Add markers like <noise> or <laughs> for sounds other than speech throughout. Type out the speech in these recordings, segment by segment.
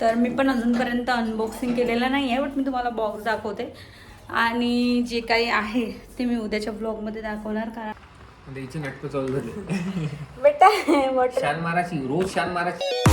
तर मी पण अजूनपर्यंत अनबॉक्सिंग केलेलं नाही आहे बट मी तुम्हाला बॉक्स दाखवते. आणि जे काही आहे ते मी उद्याच्या ब्लॉगमध्ये दाखवणार कारण म्हणजे हिचे नाटकं चालू झाले. बेटा वॉटर शान माराची रोज शान माराची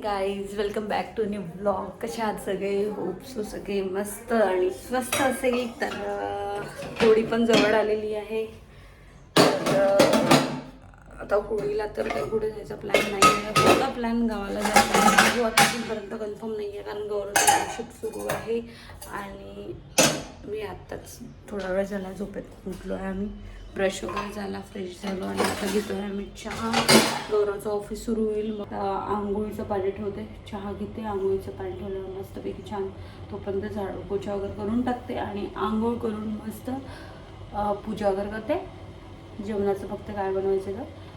morning guys welcome back to new blog कशा आहात सगळे? होप सो सगळे मस्त आणि स्वस्त असेल तर होळी पण जवळ आलेली आहे. तर आता होळीला तर काही पुढे जायचा प्लॅन नाही आहे. होता प्लॅन गावाला जायचा जो हो, आता कन्फर्म नाही आहे कारण गौरवचा शूट सुरू आहे. आणि मी आत्ताच थोडा वेळ झाला झोपेत उठलो आहे आम्ही. ब्रश वगैरे झाला फ्रेश झालो आणि आता घेतो आहे आम्ही चहा. गौरवचं ऑफिस सुरू होईल. मग आंघोळीचं पाणी ठेवते. चहा घेते आंघोळीचं पाणी ठेवल्यावर मस्तपैकी छान तोपर्यंत झाडू पोछा वगैरे करून टाकते आणि आंघोळ करून मस्त पूजा वगैरे करते. जेवणाचं फक्त काय बनवायचं तर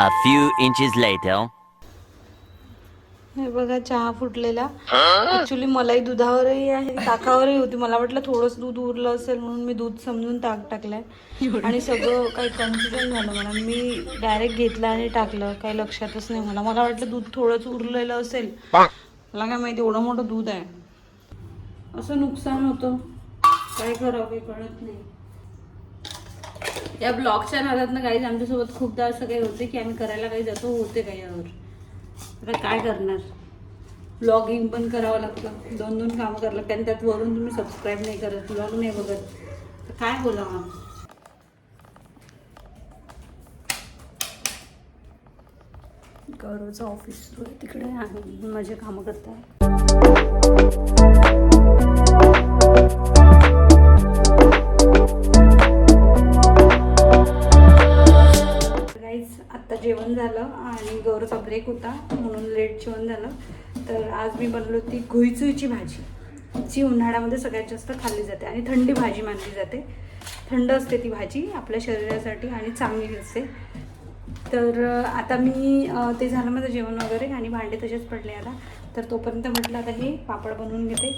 A few inches later. हे बघा चहा फुटलेला. ऍक्च्युली मलाही दुधावरही आहे ताकावरही होती. मला वाटलं थोडंच दूध उरलं असेल म्हणून मी दूध समजून ताक टाकलंय. आणि सगळं काही कन्फ्युजन झालं मला. मी डायरेक्ट घेतलं आणि टाकलं. काही लक्षातच नाही मला. मला वाटलं दूध थोडंच उरलेलं असेल. मला काय माहिती एवढं मोठं दूध आहे. असं नुकसान होतं. काय करावं काही कळत नाही. या ब्लॉगच्या नादात ना काही आमच्यासोबत खूपदा असं काही होते की आम्ही करायला काही जातो होते काही यावर. आता काय करणार? ब्लॉगिंग पण करावं लागतं. दोन दोन कामं करावं लागतं. आणि त्यात वरून तुम्ही सबस्क्राईब नाही करत ब्लॉग नाही बघत. तर काय बोलावं गौरवचं ऑफिस सुरू आहे तिकडे आहे. माझे कामं करताय. जेवण झालं आणि गौरवचा ब्रेक होता म्हणून लेट जेवण झालं. तर आज मी बनवली होती घुईचुईची भाजी जी उन्हाळ्यामध्ये सगळ्यात जास्त खाल्ली जाते आणि थंडी भाजी मानली जाते. थंड असते ती भाजी आपल्या शरीरासाठी आणि चांगली असते. तर आता मी ते झालं माझं जेवण वगैरे आणि भांडे तसेच पडले आता. तर तोपर्यंत म्हटलं आता हे पापड बनवून घेते.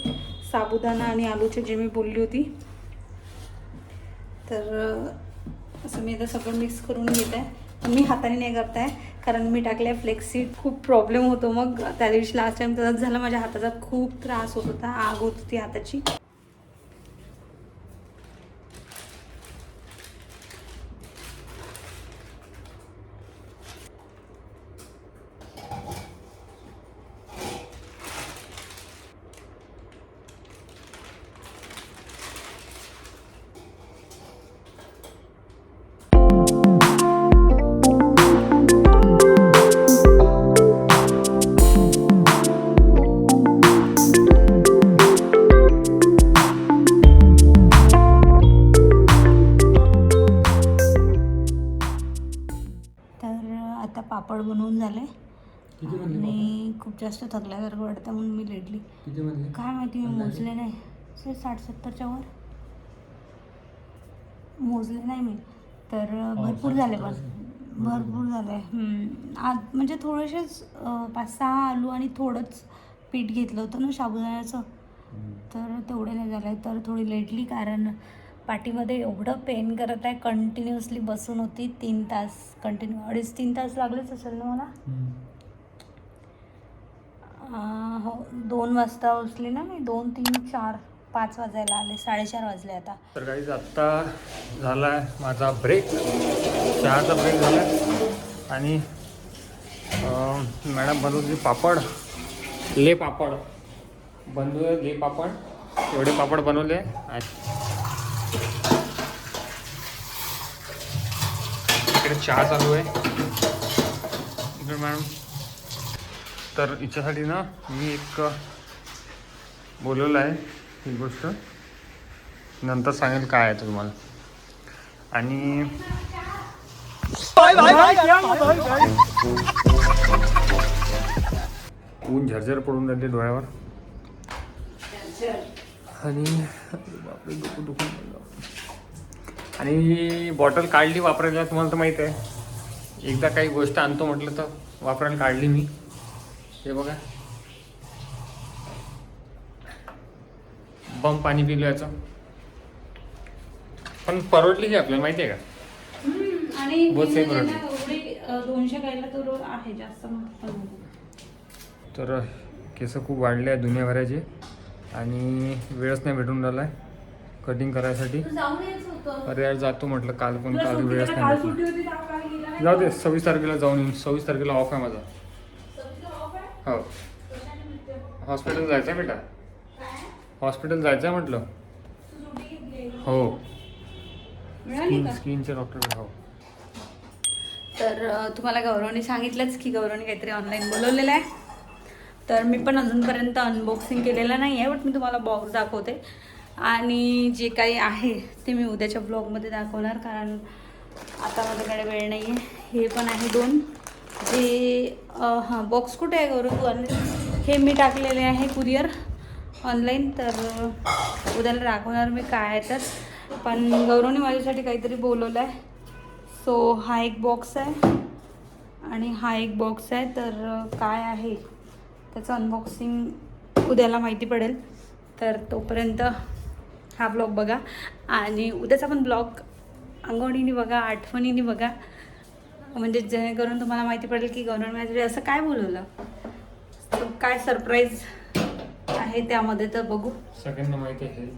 साबुदाणा आणि आलूचे जे मी बोलली होती. तर असं मी आता सगळं मिक्स करून घेत. आहे मी हाताने नाही करत आहे कारण मी टाकले फ्लेक्सीट खूप प्रॉब्लेम होतो मग. त्या दिवशी लास्ट टाइम तसंच झालं. माझ्या हाताचा खूप त्रास होत होता. आग होत होती हाताची. पापड बनवून झाले. आणि खूप जास्त थकल्यासारखं वाटतं म्हणून मी लेटली. काय माहिती मी मोजले नाही. असे साठ सत्तरच्या वर. मोजले नाही मी. तर भरपूर झाले पण. भरपूर झाले. आज म्हणजे थोडेसेच पाच सहा आलू आणि थोडंच पीठ घेतलं होतं ना साबुदाण्याचं तर तेवढे नाही झाले. तर थोडी लेटली कारण पाठीमध्ये एवढं पेन करत आहे कंटिन्युअसली बसून होती तीन तास कंटिन्यू अडीच तीन तास लागलेच असेल ना मला? अं, हो दोन वाजता उचली ना मी दोन तीन चार पाच वाजायला आले साडेचार वाजले आता. तर काही आत्ता झाला आहे माझा ब्रेक चहाचा ब्रेक झाला आणि अं, मॅडम बनवली पापड. ले पापड. बनवले ले पापड. एवढे पापड बनवले. आणि इकडे चहा चालू आहे. इकडे मॅडम. तर हिच्यासाठी ना मी एक बोलवलं आहे ही गोष्ट. नंतर सांगेल काय आहे ते तुम्हाला. आणि ऊन झरझर पडून राहिले डोळ्यावर. आणि बापरे डोकं दुखून. आणि बॉटल काढली वापरायला तुम्हाला तर माहीत आहे. एकदा काही गोष्ट आणतो म्हटलं तर वापरायला काढली मी. हे बघा. बम पाणी पिलं याचं. पण परवडली की आपल्याला माहिती आहे का? बहुत म्हणजे नाही. तर केस खूप वाढले आहे दुनियाभराचे. आणि वेळच नाही भेटून राहिला आहे कटिंग करायसाठी अरे यार जातो म्हटलं. काल पण काल वेळच नाही? जाऊ दे सव्वीस तारखेला जाऊन येईन सव्वीस तारखेला ऑफ आहे माझा? हो? हॉस्पिटल जायचं आहे बेटा? हॉस्पिटल जायचं आहे म्हटलं? हो. स्किन का? स्किनच्या डॉक्टर हो. तर तुम्हाला गौरवने सांगितलंच की गौरवने काहीतरी ऑनलाईन बोलवलेलं आहे. तर मी पण अजूनपर्यंत अनबॉक्सिंग केलेलं नाही आहे बट मी तुम्हाला बॉक्स दाखवते. आणि जे काही आहे ते मी उद्याच्या ब्लॉगमध्ये दाखवणार कारण आता माझ्याकडे वेळ नाही आहे हे पण आहे दोन. जे हां बॉक्स कुठे आहे गौरव तू ऑनलाईन हे मी टाकलेले आहे कुरिअर ऑनलाईन तर उद्याला दाखवणार मी काय आहे तर. पण गौरवने माझ्यासाठी काहीतरी बोलवलं आहे सो हा एक बॉक्स आहे. आणि हा एक बॉक्स आहे तर काय आहे? त्याचं अनबॉक्सिंग उद्याला माहिती पडेल. तर तोपर्यंत हा ब्लॉग बघा. आणि उद्याचा पण ब्लॉग अंगवणीने बघा आठवणीने बघा. म्हणजे जेणेकरून तुम्हाला माहिती पडेल की गव्हर्नमेंट माझ्याकडे असं काय बोलवलं. काय सरप्राईज आहे त्यामध्ये तर बघू. सगळ्यांना माहिती आहे.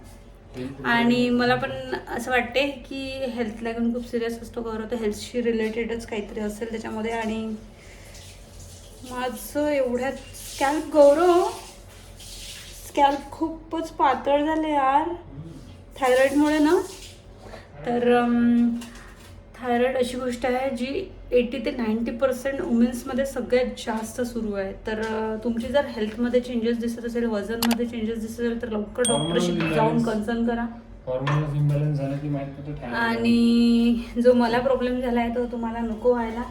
आणि मला पण असं वाटते की हेल्थला घेऊन खूप सिरियस असतो गौरव. तर हेल्थशी रिलेटेडच काहीतरी असेल त्याच्यामध्ये. आणि माझं एवढ्यात स्कॅल्प गौरव स्कॅल्प खूपच पातळ झाले यार. थायरॉईडमुळे ना? तर थायरॉईड अशी गोष्ट आहे जी एटी ते नाईंटी पर्सेंट वुमेन्समध्ये सगळ्यात जास्त सुरू आहे. तर तुमची जर हेल्थमध्ये चेंजेस दिसत असेल वजनमध्ये चेंजेस दिसत असेल तर लवकर डॉक्टरशी जाऊन. कन्सर्न करा. आणि जो मला प्रॉब्लेम झाला आहे तो तुम्हाला नको व्हायला.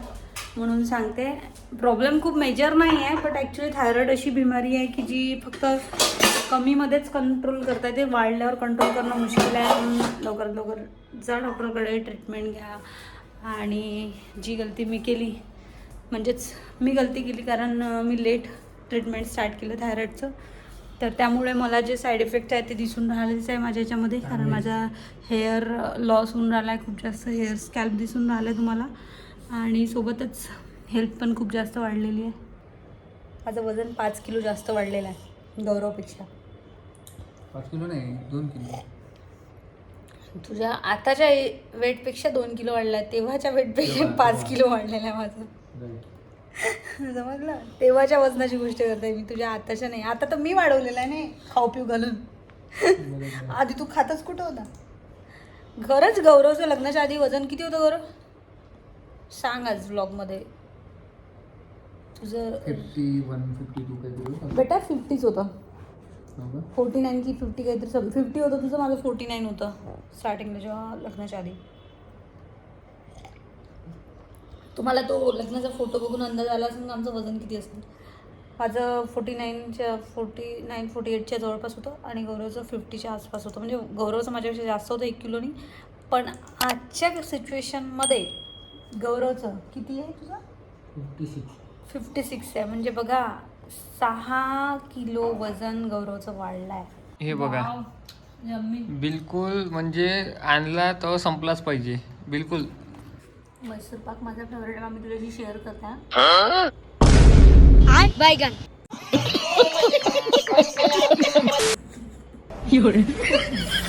म्हणून सांगते. प्रॉब्लेम खूप मेजर नाही आहे बट ॲक्च्युली थायरॉईड अशी बिमारी आहे की जी फक्त कमीमध्येच कंट्रोल करता येते. वाढल्यावर कंट्रोल करणं मुश्किल आहे म्हणून लवकरात लवकर जा डॉक्टरकडे ट्रीटमेंट घ्या. आणि जी गलती मी केली म्हणजेच मी गलती केली कारण मी लेट ट्रीटमेंट स्टार्ट केलं थायरॉईडचं तर त्यामुळे मला जे साईड इफेक्ट आहे ते दिसून राहिलेच आहे माझ्या ह्याच्यामध्ये कारण माझा हेअर लॉस होऊन राहिला आहे खूप जास्त हेअर स्कॅल्प दिसून राहिलं आहे तुम्हाला. आणि सोबतच हेल्थ पण खूप जास्त वाढलेली आहे. माझं वजन पाच किलो जास्त वाढलेलं आहे गौरवपेक्षा. पाच किलो नाही दोन किलो. तुझ्या आताच्या वेटपेक्षा दोन किलो वाढला आहे तेव्हाच्या वेटपेक्षा पाच किलो वाढलेलं आहे माझं. समजलं <laughs> तेव्हाच्या वजनाची गोष्ट करते मी तुझ्या आताच्या नाही. आता तर मी वाढवलेलं आहे नाही खाऊ पिऊ घालून. <laughs> आधी तू खातच कुठं होता? खरंच गौरवचं लग्नाच्या आधी वजन किती होतं गौरव? सांग आज ब्लॉगमध्ये तुझं फिफ्टी वन फिफ्टी टू काहीतरी बेटा फिफ्टीच होतं. फोर्टी नाईन की फिफ्टी काहीतरी फिफ्टी होतं तुझं माझं फोर्टी नाईन होतं स्टार्टिंगला जेव्हा लग्नाच्या आधी. तुम्हाला तो लग्नाचा फोटो बघून अंदाज आला असेल आमचं वजन किती असेल? माझं फोर्टी नाईनच्या फोर्टी नाईन फोर्टी एटच्या जवळपास होतं आणि गौरवचं फिफ्टीच्या आसपास होतं. म्हणजे गौरवचं माझ्यापेक्षा जास्त होतं एक किलोनी. पण आजच्या सिच्युएशनमध्ये गौरवचं. किती आहे तुझं? फिफ्टी सिक्स फिफ्टी सिक्स आहे. म्हणजे बघा सहा किलो वजन गौरवचं वाढलं आहे हे बघा. बिलकुल म्हणजे आणला तर संपलाच पाहिजे. बिलकुल. मैसूर पाक माझा फेवरेट आहे. मी तुझ्याशी शेअर करते हा. थोडसा, <laughs>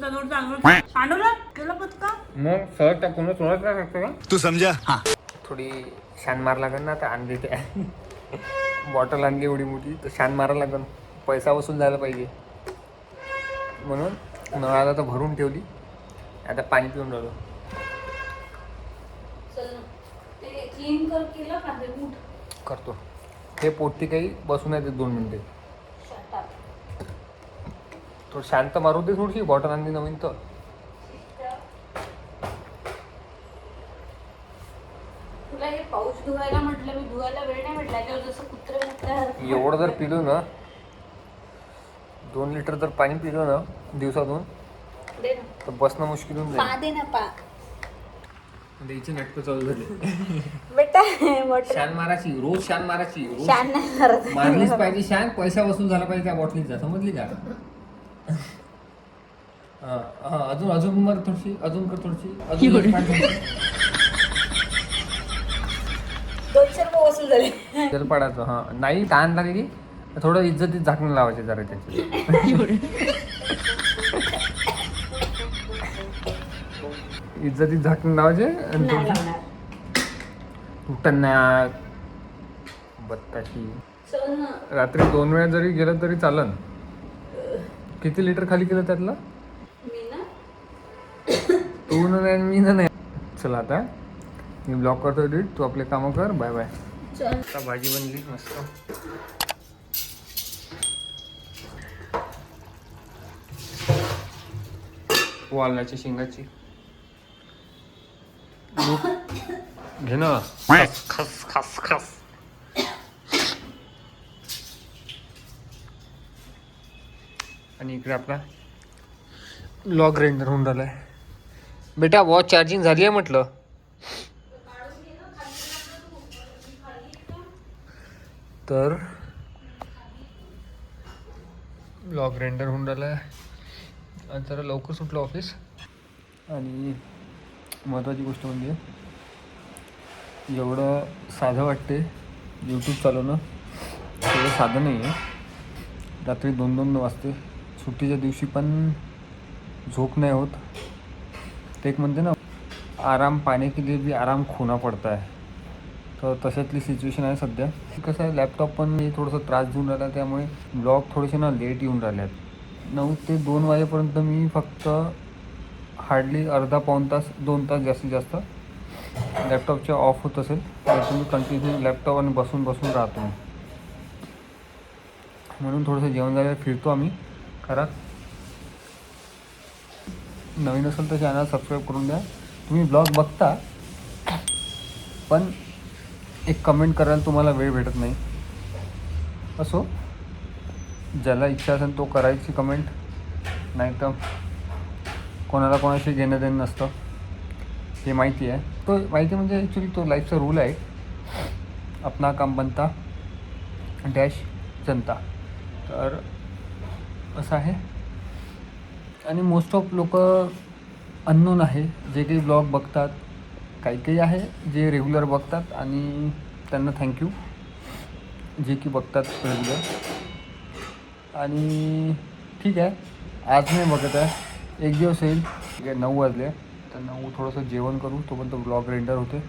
सांडवलं? केलं? मग सहज टाकून थोडंच काय लागतं का? तू समझा हाँ. थोडी शान मार लागेल ना तर आणली ते. बॉटल आणली एवढी मोठी तर शान मारायला लागेल. पैसा वसूल झाला पाहिजे. म्हणून नळाला तर भरून ठेवली. आता पाणी पिऊन राहिलो? करतो. हे पोटी काही बसून येते दोन मिनिटे. थोडं शांत मारू दे थोडीशी बॉटल आणली नवीन तर. तुला हे पाऊच धुवायला म्हटलं मी धुवायला वेळ नाही म्हटलं त्याच्यावर जसं कुत्रे मुत्र्या एवढं जर पिलो ना दोन लिटर जर पाणी पिलो ना दिवसातून दे ना. तर बसणं मुश्किल होऊन पा जाईल दे ना पा. द्यायची नाटकं चालू झाली. बेटा मोटर शान मारायची रोज शान मारायची रोज. शान नाही करत मारलीच पाहिजे शान पैसा वसूल झाला पाहिजे त्या बॉटलीचा समजली का? हा, अजून अजून मार थोडीशी अजून कर थोडीशी अजून एक. दोनशे रुपये वसूल झाले. जर पडायचं हा. नाही ताण लागली थोडं इज्जतीत झाकणं लावायचे जरा त्याची. इज्जतीत झाकणं लावायचे आणि नाही थोडीशी लावणार. बत्ताशी. सोन रात्री दोन वेळा जरी गेलं तरी चालन. किती लिटर खाली केलं त्यातलं? तू न नाही मी न नाही चला आता. मी ब्लॉक करतो एडिट तू आपले कामं कर. बाय बाय आता भाजी बनली. मस्त. वालण्याची शेंगाची. घे ना. खस खस खस खस. आणि इकडे आपला लॉग ग्राइंडर होऊन राहिलाय. बेटा वॉच चार्जिंग झाली आहे म्हटलं. तर ब्लॉक रेंडर होऊन राहिला आहे. आणि जरा लवकर सुटलं ऑफिस आणि महत्त्वाची गोष्ट म्हणजे एवढं साधं वाटते यूट्यूब चालवणं तेवढं साधं नाही आहे रात्री दोन दोन वाजते. सुट्टीच्या दिवशी पण झोप नाही होत. ते एक म्हणते ना आराम पाने के लिए भी आराम खोना पडता है। तर तशातली सिच्युएशन आहे सध्या. कसं आहे लॅपटॉप पण मी थोडंसं त्रास देऊन राहिला त्यामुळे ब्लॉग थोडेसे ना लेट येऊन राहिले आहेत. नऊ ते दोन वाजेपर्यंत मी फक्त हार्डली अर्धा पाऊण तास दोन तास जास्तीत जास्त लॅपटॉपच्या ऑफ होत असेल तर तुम्ही कंटिन्यू लॅपटॉप आणि बसून बसून राहतो. म्हणून थोडंसं जेवण झाल्यावर फिरतो आम्ही. घरात नवीन असेल तर चॅनल सबस्क्राईब करून द्या. तुम्ही ब्लॉग बघता पण एक कमेंट करायला तुम्हाला वेळ भेटत नाही. असो ज्याला इच्छा असेल तो करायची कमेंट नाही तर कोणाला कोणाशी घेणं देणं नसतं. हे माहिती आहे. तो माहिती म्हणजे ॲक्च्युली तो लाईफचा रूल आहे. अपना काम बनता डॅश जनता. तर असं आहे. आणि मोस्ट ऑफ लोक अननोन आहे. जे काही ब्लॉग बघतात काही काही आहे जे रेग्युलर बघतात आणि त्यांना थँक्यू जे की बघतात रेग्युलर आणि ठीक आहे. आज नाही बघत आहे. एक दिवस येईल. ठीक आहे नऊ वाजले. तर नऊ थोडंसं जेवण करू. तोपर्यंत ब्लॉग रेंडर होते.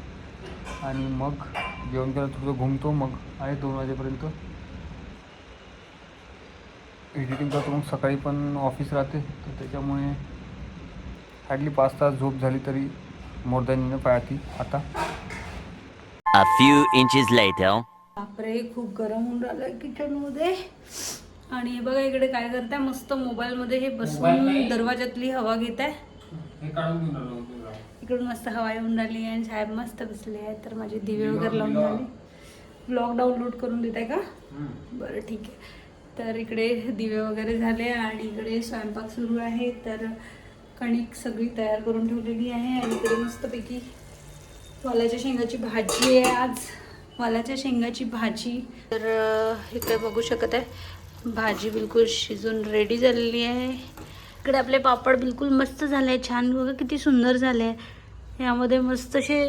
आणि मग जेवण केलं थोडंसं घुमतो. मग आहे दोन वाजेपर्यंत. एडिटिंग करतो मग सकाळी पण ऑफिस राहते. तर त्याच्यामुळे हार्डली पाच तास झोप झाली तरी मोर दॅन इनफ आहे ती आता. A few inches later. बापरे खूप गरम होऊन राहिलं किचनमध्ये. आणि हे बघा इकडे काय करताय? मस्त मोबाईल मध्ये हे बसून दरवाजातली हवा घेत आहे हे काढून घेऊन आलो इकडून मस्त हवा येऊन राहिली आणि साहेब मस्त बसले आहेत. तर माझे दिवे वगैरे लावून झाले ब्लॉग डाउनलोड करून देत आहे का बरं ठीक आहे. तर इकडे दिवे वगैरे झाले आणि इकडे स्वयंपाक सुरू आहे. तर कणिक सगळी तयार करून ठेवलेली आहे आणि इकडे मस्तपैकी वालाच्या शेंगाची भाजी आहे आज. वालाच्या शेंगाची भाजी. तर इकडे बघू शकत आहे. भाजी बिलकुल शिजून रेडी झालेली आहे. इकडे आपले पापड बिलकुल मस्त झाले आहे छान बघा किती सुंदर झाले आहे यामध्ये मस्त असे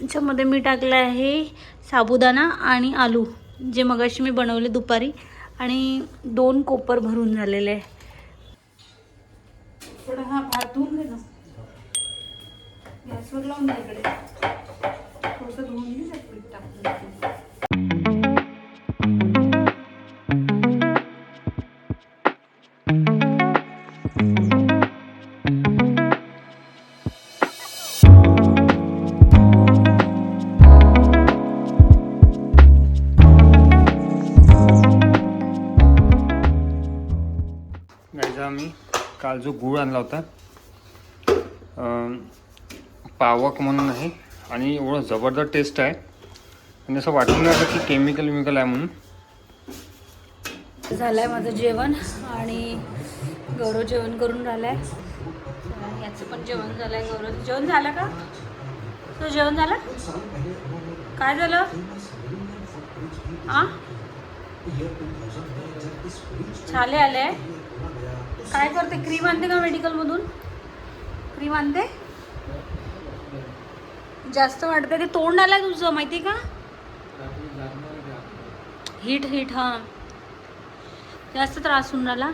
याच्यामध्ये मी टाकलं आहे साबुदाणा आणि आलू. जे मगाशी मी बनवले दुपारी आणि दोन कोपर भरून झालेले. आहे थोडं हा भात धुवून घे ना. गॅसवर लावून द्या इकडे. थोडंसं धुवून घे ना टाकून. गायचा आम्ही काल जो गूळ आणला होता पावक म्हणून आहे आणि एवढं जबरदस्त टेस्ट आहे. आणि असं वाटून नाही राहिलं की केमिकल विमिकल आहे म्हणून. झालं आहे माझं जेवण आणि गौरव जेवण करून राहिलं आहे याचं पण जेवण झालं आहे गौरव. जेवण झालं का? तुझं जेवण झालं? काय झालं? हां छाले आले? काय करते? क्रीम आणते का मेडिकलमधून क्रीम आणते? जास्त वाटतं ते तोंड आलंय तुझं माहिती का? हिट हिट हा. जास्त त्रास होऊन राहिला.